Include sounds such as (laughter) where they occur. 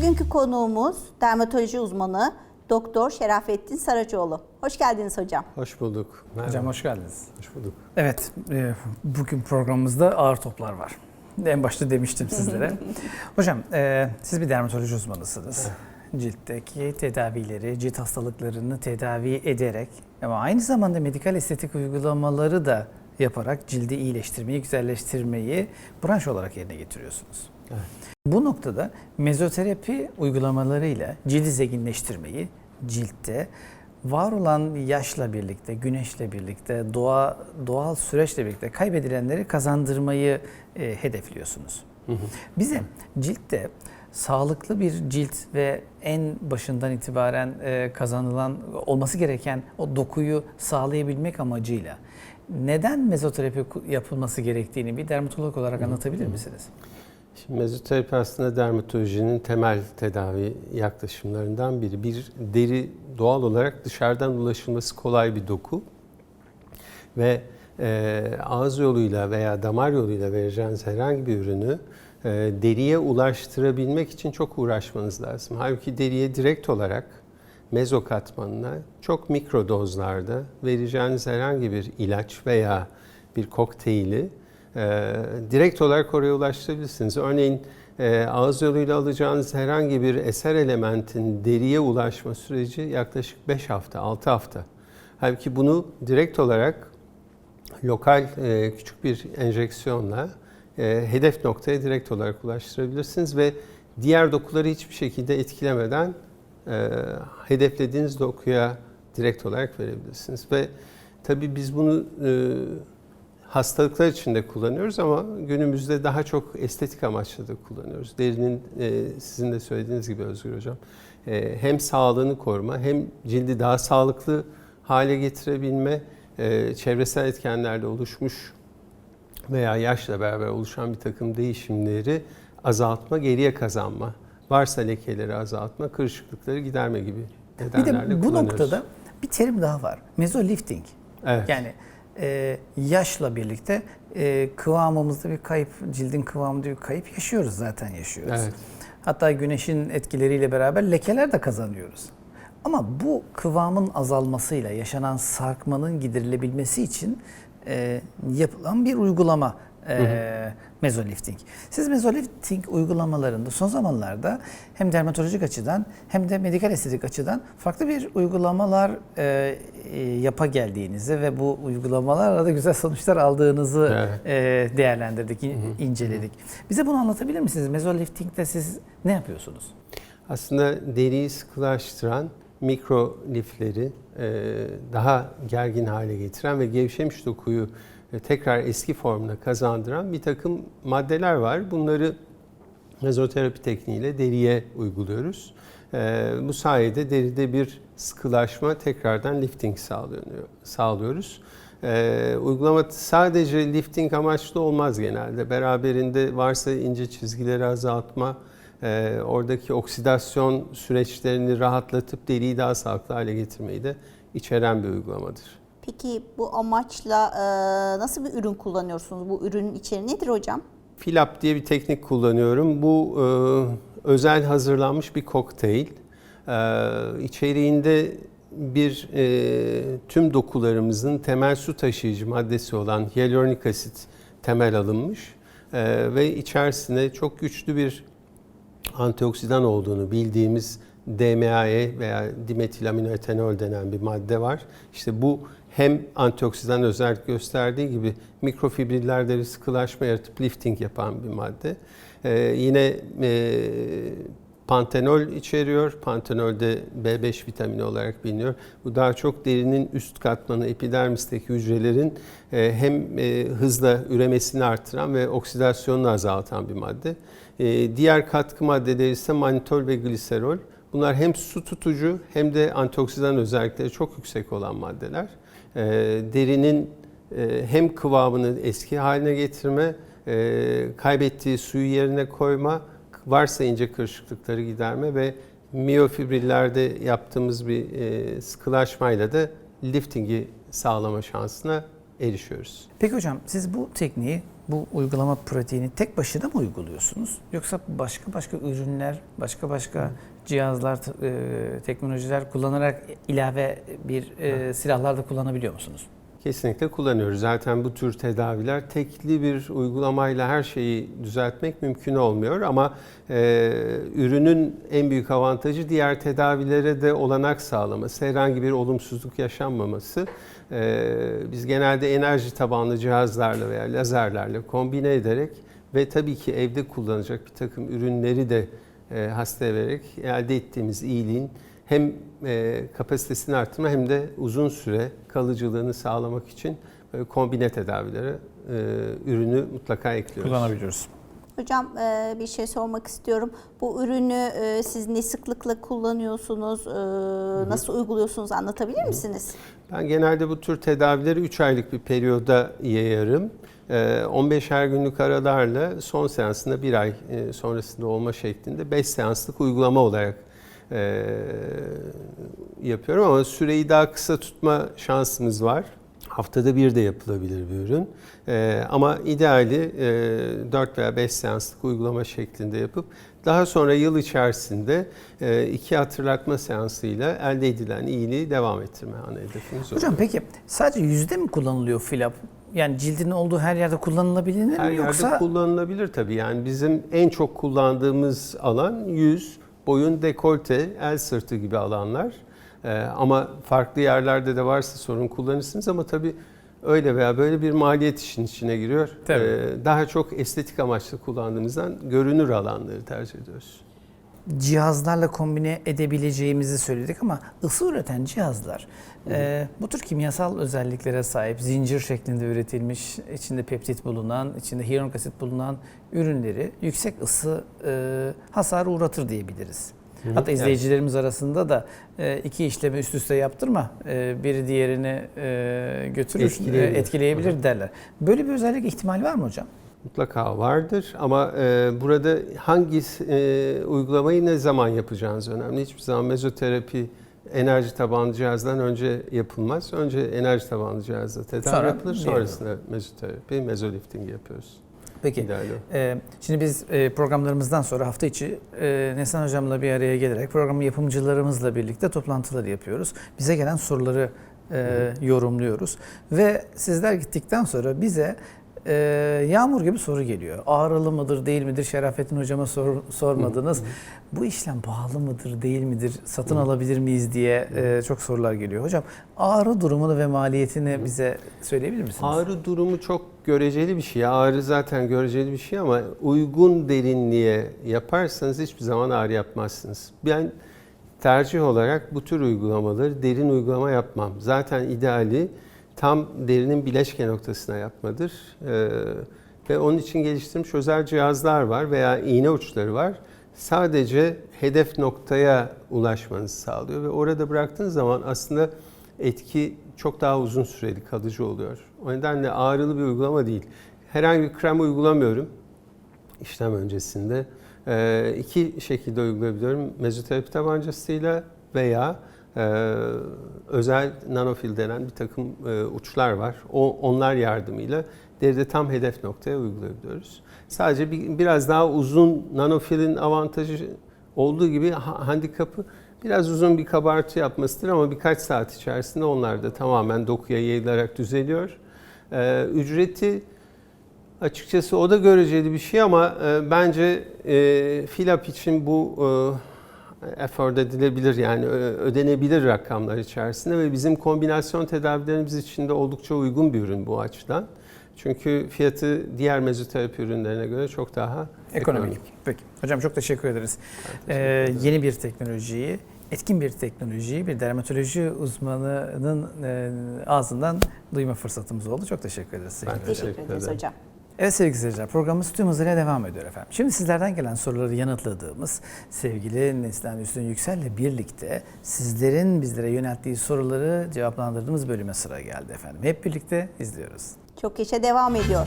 Bugünkü konuğumuz dermatoloji uzmanı Doktor Şerafettin Saracoğlu. Hoş geldiniz hocam. Hoş bulduk. Merhaba. Hocam hoş geldiniz. Hoş bulduk. Evet, e, bugün programımızda ağır toplar var. En başta demiştim sizlere. (laughs) Hocam, e, siz bir dermatoloji uzmanısınız. Ciltteki tedavileri, cilt hastalıklarını tedavi ederek ama aynı zamanda medikal estetik uygulamaları da yaparak cildi iyileştirmeyi, güzelleştirmeyi branş olarak yerine getiriyorsunuz. Evet. Bu noktada mezoterapi uygulamalarıyla cildi zenginleştirmeyi, ciltte var olan yaşla birlikte, güneşle birlikte, doğa doğal süreçle birlikte kaybedilenleri kazandırmayı e, hedefliyorsunuz. Bize ciltte sağlıklı bir cilt ve en başından itibaren e, kazanılan olması gereken o dokuyu sağlayabilmek amacıyla neden mezoterapi yapılması gerektiğini bir dermatolog olarak anlatabilir misiniz? Şimdi mezoterapi aslında dermatolojinin temel tedavi yaklaşımlarından biri. Bir deri doğal olarak dışarıdan ulaşılması kolay bir doku ve e, ağız yoluyla veya damar yoluyla vereceğiniz herhangi bir ürünü e, deriye ulaştırabilmek için çok uğraşmanız lazım. Halbuki deriye direkt olarak mezo katmanına çok mikro dozlarda vereceğiniz herhangi bir ilaç veya bir kokteyli e, direkt olarak oraya ulaştırabilirsiniz. Örneğin e, ağız yoluyla alacağınız herhangi bir eser elementin deriye ulaşma süreci yaklaşık 5 hafta, 6 hafta. Halbuki bunu direkt olarak lokal e, küçük bir enjeksiyonla e, hedef noktaya direkt olarak ulaştırabilirsiniz ve diğer dokuları hiçbir şekilde etkilemeden e, hedeflediğiniz dokuya direkt olarak verebilirsiniz. Ve tabii biz bunu e, hastalıklar için de kullanıyoruz ama günümüzde daha çok estetik amaçlı da kullanıyoruz. Derinin e, sizin de söylediğiniz gibi Özgür Hocam e, hem sağlığını koruma hem cildi daha sağlıklı hale getirebilme, e, çevresel etkenlerle oluşmuş veya yaşla beraber oluşan bir takım değişimleri azaltma, geriye kazanma, varsa lekeleri azaltma, kırışıklıkları giderme gibi Bir nedenlerle de bu noktada bir terim daha var. Mezolifting. Evet. Yani e, yaşla birlikte e, kıvamımızda bir kayıp, cildin kıvamında bir kayıp yaşıyoruz zaten yaşıyoruz. Evet. Hatta güneşin etkileriyle beraber lekeler de kazanıyoruz. Ama bu kıvamın azalmasıyla yaşanan sarkmanın giderilebilmesi için e, yapılan bir uygulama e, mezolifting. Siz mezolifting uygulamalarında son zamanlarda hem dermatolojik açıdan hem de medikal estetik açıdan farklı bir uygulamalar e, e, yapa geldiğinizi ve bu uygulamalarla da güzel sonuçlar aldığınızı Evet. e, değerlendirdik, in- inceledik. Bize bunu anlatabilir misiniz? Mezolifting'de siz ne yapıyorsunuz? Aslında deriyi sıkılaştıran mikro lifleri e, daha gergin hale getiren ve gevşemiş dokuyu tekrar eski formuna kazandıran bir takım maddeler var. Bunları mezoterapi tekniğiyle deriye uyguluyoruz. E, bu sayede deride bir sıkılaşma tekrardan lifting sağlanıyor, sağlıyoruz. E, uygulama sadece lifting amaçlı olmaz genelde. Beraberinde varsa ince çizgileri azaltma, e, oradaki oksidasyon süreçlerini rahatlatıp deriyi daha sağlıklı hale getirmeyi de içeren bir uygulamadır. Peki bu amaçla e, nasıl bir ürün kullanıyorsunuz? Bu ürünün içeriği nedir hocam? Filap diye bir teknik kullanıyorum. Bu e, özel hazırlanmış bir kokteyl. E, içeriğinde bir e, tüm dokularımızın temel su taşıyıcı maddesi olan hyaluronik asit temel alınmış E, ve içerisine çok güçlü bir antioksidan olduğunu bildiğimiz DMAE veya dimetilaminoetanol denen bir madde var. İşte bu hem antioksidan özellik gösterdiği gibi mikrofibrillerde bir sıkılaşma yaratıp lifting yapan bir madde. Ee, yine e, pantenol içeriyor. Pantenol de B5 vitamini olarak biliniyor. Bu daha çok derinin üst katmanı epidermisteki hücrelerin e, hem e, hızla üremesini artıran ve oksidasyonunu azaltan bir madde. E, diğer katkı maddeleri ise manitol ve gliserol. Bunlar hem su tutucu hem de antioksidan özellikleri çok yüksek olan maddeler. E, derinin e, hem kıvamını eski haline getirme, e, kaybettiği suyu yerine koyma, varsa ince kırışıklıkları giderme ve miyofibrillerde yaptığımız bir e, sıkılaşmayla da liftingi sağlama şansına erişiyoruz. Peki hocam siz bu tekniği bu uygulama pratiğini tek başına mı uyguluyorsunuz? Yoksa başka başka ürünler, başka başka cihazlar, e, teknolojiler kullanarak ilave bir e, silahlar da kullanabiliyor musunuz? Kesinlikle kullanıyoruz. Zaten bu tür tedaviler tekli bir uygulamayla her şeyi düzeltmek mümkün olmuyor ama e, ürünün en büyük avantajı diğer tedavilere de olanak sağlaması, herhangi bir olumsuzluk yaşanmaması. E, biz genelde enerji tabanlı cihazlarla veya lazerlerle kombine ederek ve tabii ki evde kullanacak bir takım ürünleri de e, hastaya vererek elde ettiğimiz iyiliğin hem e, kapasitesini arttırma hem de uzun süre kalıcılığını sağlamak için böyle kombine tedavilere e, ürünü mutlaka ekliyoruz. Kullanabiliyoruz. Hocam e, bir şey sormak istiyorum. Bu ürünü e, siz ne sıklıkla kullanıyorsunuz? e, Nasıl uyguluyorsunuz? Anlatabilir misiniz? Ben genelde bu tür tedavileri 3 aylık bir periyoda yayarım. E, 15 her günlük aralarla son seansında bir ay e, sonrasında olma şeklinde 5 seanslık uygulama olarak e, yapıyorum ama süreyi daha kısa tutma şansımız var. Haftada bir de yapılabilir bir ürün. E, ama ideali e, 4 veya 5 seanslık uygulama şeklinde yapıp daha sonra yıl içerisinde e, iki hatırlatma seansıyla elde edilen iyiliği devam ettirme ana hedefimiz Hocam peki sadece yüzde mi kullanılıyor filap? Yani cildin olduğu her yerde kullanılabilir mi Her yoksa yerde kullanılabilir tabii. Yani bizim en çok kullandığımız alan yüz, boyun, dekolte, el sırtı gibi alanlar. Ee, ama farklı yerlerde de varsa sorun kullanırsınız ama tabii öyle veya böyle bir maliyet işin içine giriyor. Tabii. Ee, daha çok estetik amaçlı kullandığımızdan görünür alanları tercih ediyoruz. Cihazlarla kombine edebileceğimizi söyledik ama ısı üreten cihazlar e, bu tür kimyasal özelliklere sahip zincir şeklinde üretilmiş içinde peptit bulunan içinde hyaluronik asit bulunan ürünleri yüksek ısı e, hasarı uğratır diyebiliriz. Hatta Evet. izleyicilerimiz arasında da e, iki işlemi üst üste yaptırma, e, biri diğerini e, götürür, Etkileyebilir. etkileyebilir derler. Böyle bir özellik ihtimal var mı hocam? Mutlaka vardır ama e, burada hangi e, uygulamayı ne zaman yapacağınız önemli. Hiçbir zaman mezoterapi enerji tabanlı cihazdan önce yapılmaz. Önce enerji tabanlı cihazla tedavi Sonra yapılır. Sonrasında mezoterapi, mezolifting yapıyoruz. Peki. Ee, şimdi biz e, programlarımızdan sonra hafta içi e, Neslihan Hocam'la bir araya gelerek programın yapımcılarımızla birlikte toplantılar yapıyoruz. Bize gelen soruları e, yorumluyoruz. Ve sizler gittikten sonra bize e, yağmur gibi soru geliyor. Ağrılı mıdır değil midir Şerafettin Hocam'a sor- sormadınız. Bu işlem pahalı mıdır değil midir satın alabilir miyiz diye e, çok sorular geliyor. Hocam ağrı durumunu ve maliyetini bize söyleyebilir misiniz? Ağrı durumu çok göreceli bir şey. Ağrı zaten göreceli bir şey ama uygun derinliğe yaparsanız hiçbir zaman ağrı yapmazsınız. Ben tercih olarak bu tür uygulamaları derin uygulama yapmam. Zaten ideali tam derinin bileşke noktasına yapmadır. Ee, ve onun için geliştirilmiş özel cihazlar var veya iğne uçları var. Sadece hedef noktaya ulaşmanızı sağlıyor ve orada bıraktığınız zaman aslında etki çok daha uzun süreli kalıcı oluyor. O nedenle ağrılı bir uygulama değil. Herhangi bir krem uygulamıyorum işlem öncesinde. Ee, iki şekilde uygulayabiliyorum. Mezoterapi tabancasıyla veya e, özel nanofil denen bir takım e, uçlar var. O, onlar yardımıyla deride tam hedef noktaya uygulayabiliyoruz. Sadece bir, biraz daha uzun nanofilin avantajı olduğu gibi ha- handikapı biraz uzun bir kabartı yapmasıdır ama birkaç saat içerisinde onlar da tamamen dokuya yayılarak düzeliyor. Ee, ücreti açıkçası o da göreceli bir şey ama e, bence e, filap için bu e, afford edilebilir yani ödenebilir rakamlar içerisinde ve bizim kombinasyon tedavilerimiz için de oldukça uygun bir ürün bu açıdan. Çünkü fiyatı diğer mezoterapi ürünlerine göre çok daha Ekonomik. Peki. Hocam çok teşekkür ederiz. Ee, yeni bir teknolojiyi, etkin bir teknolojiyi bir dermatoloji uzmanının e, ağzından duyma fırsatımız oldu. Çok teşekkür ederiz. Ben Teşekkür Teşekkür ederiz ederim. hocam. Evet sevgili seyirciler programımız tüm hızıyla devam ediyor efendim. Şimdi sizlerden gelen soruları yanıtladığımız sevgili Neslihan Üstün Yüksel'le birlikte sizlerin bizlere yönelttiği soruları cevaplandırdığımız bölüme sıra geldi efendim. Hep birlikte izliyoruz. Çok yaşa devam ediyor.